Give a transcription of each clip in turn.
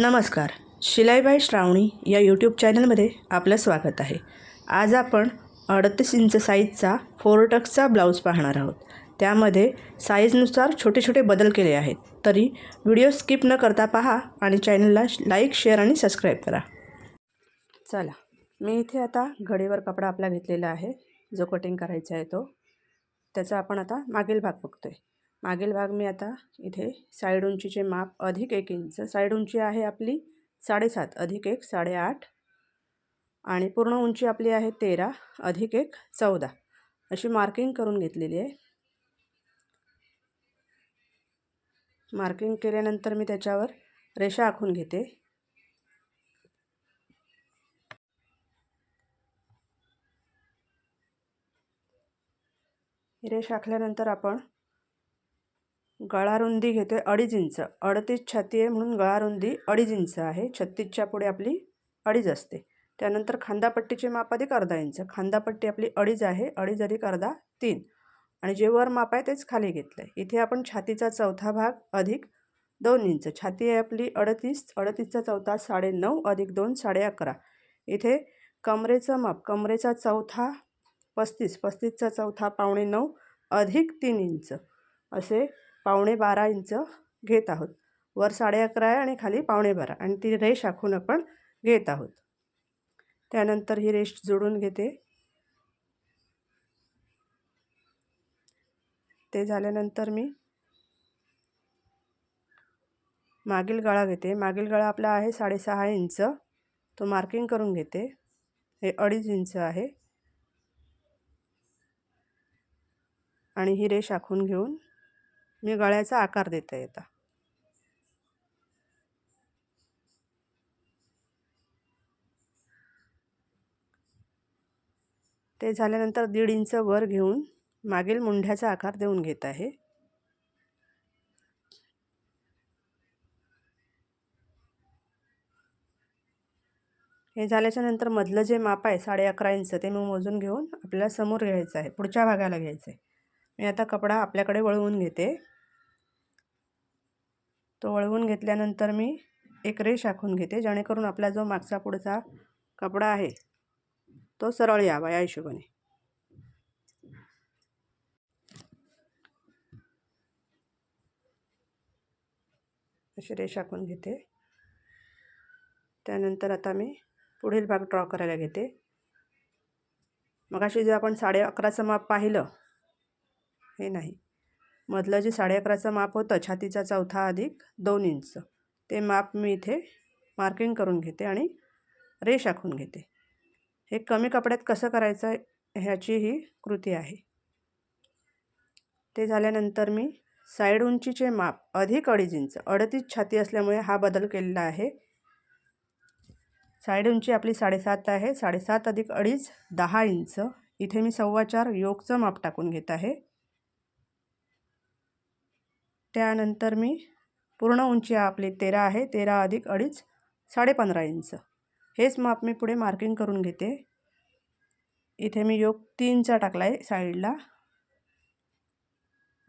नमस्कार. शिलाईबाई श्रावणी या यूट्यूब चॅनलमध्ये आपलं स्वागत आहे. आज आपण अडतीस इंच साईजचा फोरटक्सचा ब्लाऊज पाहणार आहोत. त्यामध्ये साईजनुसार छोटे छोटे बदल केले आहेत. तरी व्हिडिओ स्किप न करता पहा आणि चॅनलला लाईक शेअर आणि सबस्क्राईब करा. चला मी इथे आता घडीवर कपडा आपला घेतलेला आहे. जो कटिंग करायचा आहे तो. त्याचा आपण आता मागील भाग बघतो आहे मागील भाग मी आता इथे साईड उंचीचे माप अधिक एक इंच. साईड उंची आहे आपली साडेसात अधिक एक साडेआठ आणि पूर्ण उंची आपली आहे तेरा अधिक एक चौदा. अशी मार्किंग करून घेतलेली आहे. मार्किंग केल्यानंतर मी त्याच्यावर रेषा आखून घेते. रेषा आखल्यानंतर आपण गळारुंदी घेतो आहे अडीच इंच. अडतीस छाती आहे म्हणून गळारुंदी अडीच इंच आहे. छत्तीसच्या पुढे आपली अडीच असते. त्यानंतर खांदापट्टीचे माप अधिक अर्धा इंच. खांदापट्टी आपली अडीच आहे. अडीच अधिक अर्धा तीन. आणि जे वर माप आहे तेच खाली घेतलं आहे इथे आपण छातीचा चौथा भाग अधिक दोन इंच. छाती आहे आपली अडतीस. अडतीसचा चौथा साडे नऊ अधिक दोन साडे अकरा. इथे कमरेचं माप. कमरेचा चौथा पस्तीस. पस्तीसचा चौथा पावणे नऊ अधिक तीन इंच. असे पावणे बारा इंच घेत आहोत. वर साडे अकरा आहे आणि खाली पावणे बारा. आणि ती रेष आखून आपण घेत आहोत. त्यानंतर ही रेष जोडून घेते. ते झाल्यानंतर मी मागील गळा घेते. मागील गळा आपला आहे साडेसहा इंच. तो मार्किंग करून घेते. हे अडीच इंच आहे. आणि ही रेष आखून घेऊन मी गळ्याचा आकार देता येता ते झाल्यानंतर दीड इंच वर घेऊन मागील मुंढ्याचा आकार देऊन घेत आहे. हे झाल्याच्यानंतर मधलं जे माप आहे साडे अकरा इंच ते मी मोजून घेऊन आपल्याला समोर घ्यायचं आहे पुढच्या भागाला घ्यायचं आहे. मी आता कपडा आपल्याकडे वळवून घेते. तो वळवून घेतल्यानंतर मी एक रेष आखून घेते जेणेकरून आपला जो मागचा पुढचा कपडा आहे तो सरळ यावा या हिशोबाने. अशी रेष आखून घेते. त्यानंतर आता मी पुढील भाग ड्रॉ करायला घेते. मग अशी जे आपण साडे अकराचं माप पाहिलं हे नाही. मधलं जे साडे अकराचं माप होतं छातीचा चौथा अधिक दोन इंच. ते माप मी इथे मार्किंग करून घेते आणि रेष आखून घेते. हे कमी कपड्यात कसं करायचं ह्याची ही कृती आहे. ते झाल्यानंतर मी साईड उंचीचे माप अधिक अडीच इंच अडतीस छाती असल्यामुळे हा बदल केलेला आहे. साईड उंची आपली साडेसात आहे साडेसात अधिक अडीच दहा इंच. इथे मी सव्वा चार योगचं माप टाकून घेत आहे. त्यानंतर मी पूर्ण उंची आपली तेरा आहे तेरा अधिक अडीच साडेपंधरा इंच. हेच माप मी पुढे मार्किंग करून घेते. इथे मी योग तीनचा टाकला आहे साईडला.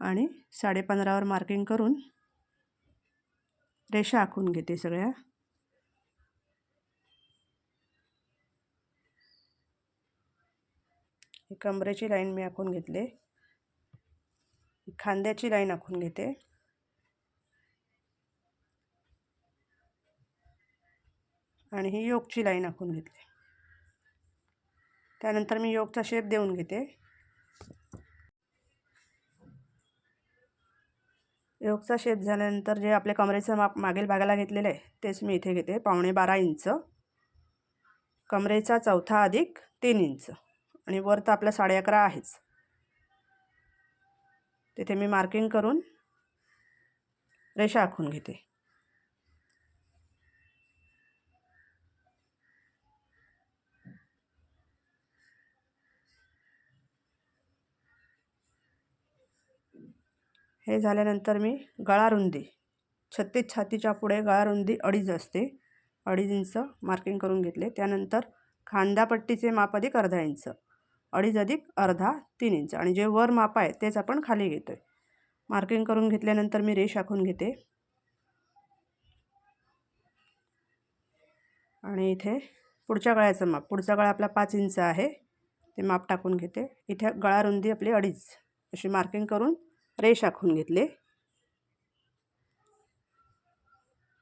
आणि साडेपंधरावर मार्किंग करून रेषा आखून घेते सगळ्या. कमरेची लाईन मी आखून घेतले. खांद्याची लाईन आखून घेते. आणि ही योगची लाईन आखून घेतली. त्यानंतर मी योगचा शेप देऊन घेते. योगचा शेप झाल्यानंतर जे आपल्या कमरेचं माप मागील भागाला घेतलेलं आहे तेच मी इथे घेते. पावणे बारा इंच. कमरेचा चौथा अधिक तीन इंच. आणि वर तर आपला साडे अकरा आहेच. तिथे मी मार्किंग करून रेषा आखून घेते. हे झाल्यानंतर मी गळारुंदी छत्तीस छातीच्या पुढे गळारुंदी अडीच असते. अडीच इंच मार्किंग करून घेतले. त्यानंतर खांदापट्टीचे माप अधिक अर्धा इंच अडीच अधिक अर्धा तीन इंच. आणि जे वर माप आहे तेच आपण खाली घेतो आहे मार्किंग करून घेतल्यानंतर मी रेष आखून घेते. आणि इथे पुढच्या गळ्याचं माप. पुढचा गळा आपला पाच इंच आहे. ते माप टाकून घेते. इथे गळा रुंदी आपली अडीच. अशी मार्किंग करून रेष आखून घेतले.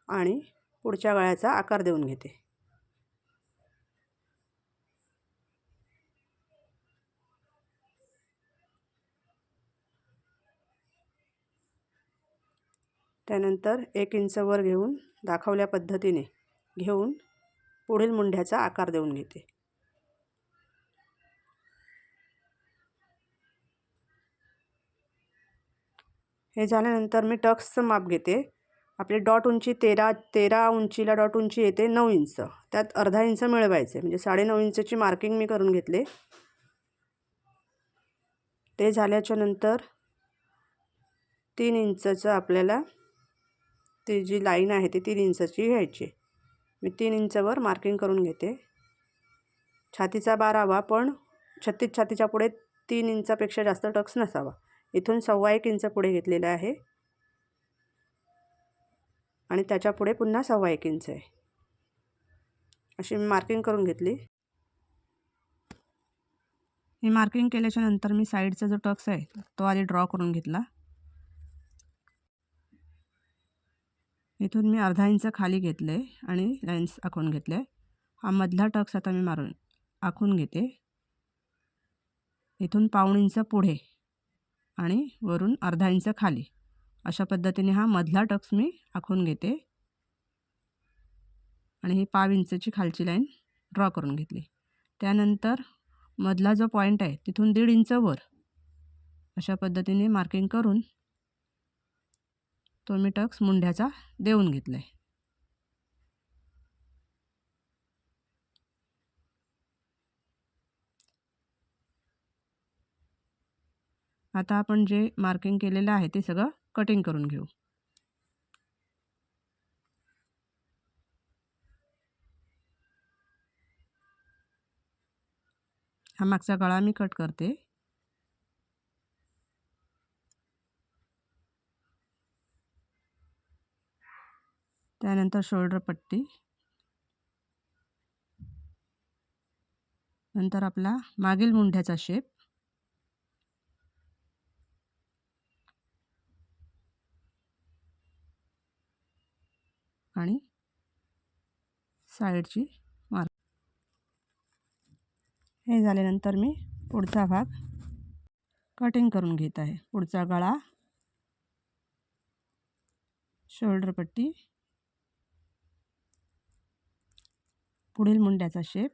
आणि पुढच्या गळ्याचा आकार देऊन घेते. त्यानंतर एक इंचवर घेऊन दाखवल्या पद्धतीने घेऊन पुढील मुंढ्याचा आकार देऊन घेते. हे झाल्यानंतर मी टक्सचं माप घेते. आपली डॉट उंची तेरा तेरा उंचीला डॉट उंची येते नऊ इंच. त्यात अर्धा इंच मिळवायचे म्हणजे साडेनऊ इंचची मार्किंग मी करून घेतले. ते झाल्याच्यानंतर तीन इंचचं आपल्याला ती जी लाईन आहे ती तीन इंचाची घ्यायची. मी तीन इंचावर मार्किंग करून घेते. छातीचा बारावा पण छत्तीस छातीच्या पुढे तीन इंचापेक्षा जास्त टक्स नसावा. इथून सव्वा एक इंच पुढे घेतलेलं आहे. आणि त्याच्या पुढे पुन्हा सव्वा एक इंच आहे. अशी मी मार्किंग करून घेतली. ही मार्किंग केल्याच्यानंतर मी साईडचा जो टक्स आहे तो आधी ड्रॉ करून घेतला. इथून मी अर्धा इंच खाली घेतले आणि लाईन्स आखून घेतले. हा मधला टक्स आता मी मारून आखून घेते. इथून पाऊण इंच पुढे. आणि वरून अर्धा इंच खाली. अशा पद्धतीने हा मधला टक्स मी आखून घेते. आणि ही पाव इंचची खालची लाईन ड्रॉ करून घेतली. त्यानंतर मधला जो पॉईंट आहे तिथून दीड इंच वर अशा पद्धतीने मार्किंग करून तो मी टक्स मुंढ्याचा देऊन घेतला आहे आता आपण जे मार्किंग केलेलं आहे ते सगळं कटिंग करून घेऊ. हा मागचा गळा मी कट करते. त्यानंतर शोल्डर पट्टी. नंतर आपला मागील मुंढ्याचा शेप आणि साईडची मार हे झाल्यानंतर मी पुढचा भाग कटिंग करून घेत आहे. पुढचा गळा शोल्डर पट्टी पुढील मुंड्याचा शेप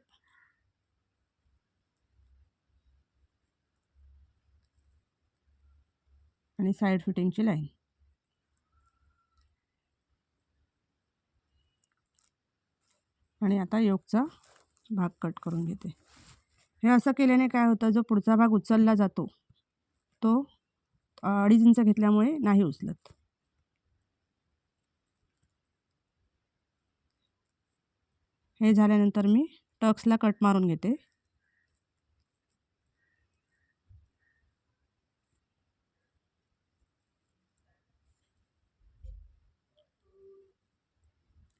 आणि साईड फिटिंगची लाईन आणि आता योगचा भाग कट करून घेते. हे असं केल्याने काय होतं? जो पुढचा भाग उचलला जातो तो अडीच इंच घेतल्यामुळे नाही उचलत. हे झाल्यानंतर मी टक्सला कट मारून घेते.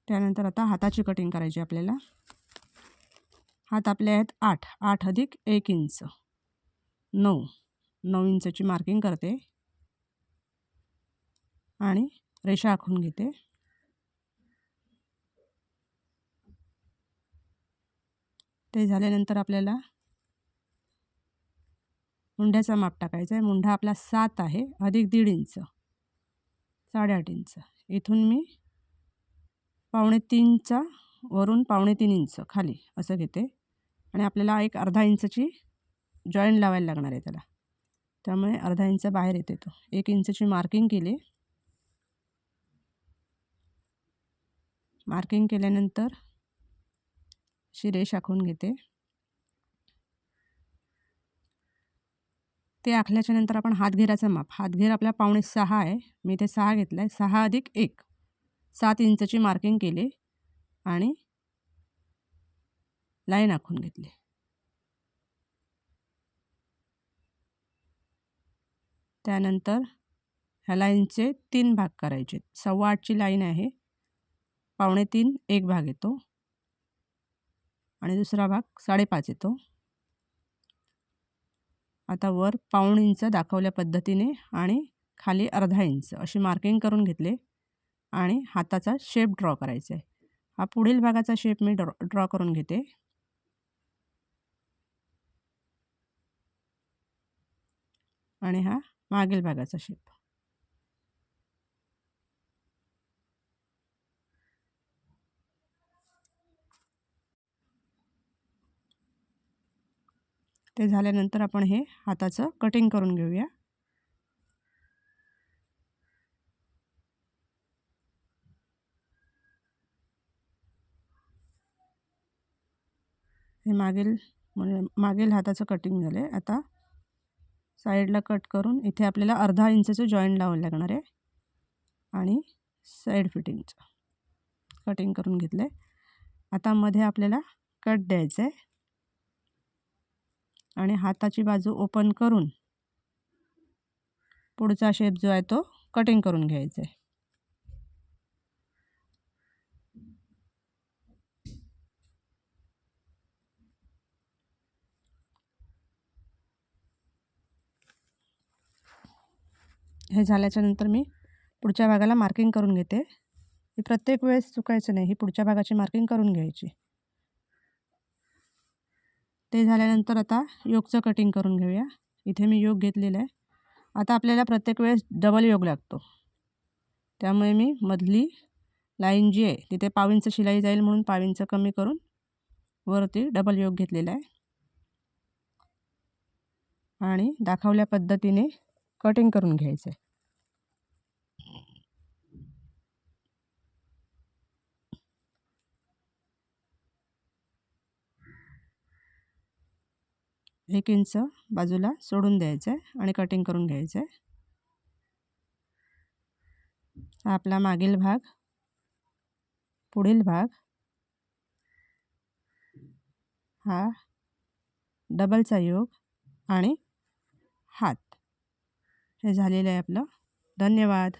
त्यानंतर आता हाताची कटिंग करायची आपल्याला. हात आपले आहेत आठ. आठ अधिक एक इंच. नऊ. नऊ इंचची मार्किंग करते. आणि रेषा आखून घेते. ते झाल्यानंतर आपल्याला मुंढ्याचा माप टाकायचा आहे. मुंढा आपला सात आहे. अधिक दीड इंच. साडेआठ इंच. इथून मी पावणे तीनचा वरून पावणे तीन इंच खाली असं घेते. आणि आपल्याला एक अर्धा इंचची जॉईंट लावायला लागणार आहे त्याला. त्यामुळे अर्धा इंच बाहेर येते तो. एक इंचची मार्किंग केली. मार्किंग केल्यानंतर अशी रेष आखून घेते. ते आखल्याच्या नंतर आपण हातघेराचं माप. हातघेर आपल्या पावणे सहा आहे. मी ते सहा घेतला आहे सहा अधिक एक. सात इंचची मार्किंग केली आणि लाईन आखून घेतली. त्यानंतर ह्या लाईनचे तीन भाग करायचे. सव्वा आठची लाईन आहे. पावणे तीन एक भाग येतो. आणि दुसरा भाग साडेपाच येतो. आता वर पाऊण इंच दाखवल्या पद्धतीने आणि खाली अर्धा इंच अशी मार्किंग करून घेतले. आणि हाताचा शेप ड्रॉ करायचा आहे. हा पुढील भागाचा शेप मी ड्रॉ ड्रॉ करून घेते. आणि हा मागील भागाचा शेप ते झाल्यानंतर आपण हे हाताचं कटिंग करून घेऊया. मागील म्हणजे मागील हाताचं कटिंग झालं आहे आता साईडला कट करून इथे आपल्याला अर्धा इंचचं जॉईंट लावावं लागणार आहे. आणि साईड फिटिंगचं कटिंग करून घेतलं आहे आता मध्ये आपल्याला कट द्यायचं आहे. आणि हाताची बाजू ओपन करून पुढचा शेप जो आहे तो कटिंग करून घ्यायचा आहे. हे झाल्याच्यानंतर मी पुढच्या भागाला मार्किंग करून घेते. ही प्रत्येक वेळेस चुकायचं नाही ही पुढच्या भागाची मार्किंग करून घ्यायची. ते झाल्यानंतर आता योगचं कटिंग करून घेऊया. इथे मी योग घेतलेला आहे. आता आपल्याला प्रत्येक वेळेस डबल योग लागतो. त्यामुळे मी मधली लाईन जी आहे तिथे पावींचं शिलाई जाईल म्हणून पावींचं कमी करून वरती डबल योग घेतलेला आहे. आणि दाखवल्या पद्धतीने कटिंग करून घ्यायचं आहे. एक इंच बाजूला सोडून द्यायचं आहे आणि कटिंग करून घ्यायचं आहे. हा आपला मागील भाग पुढील भाग. हा डबलचा योग आणि हात. हे झालेलं आहे आपलं. धन्यवाद.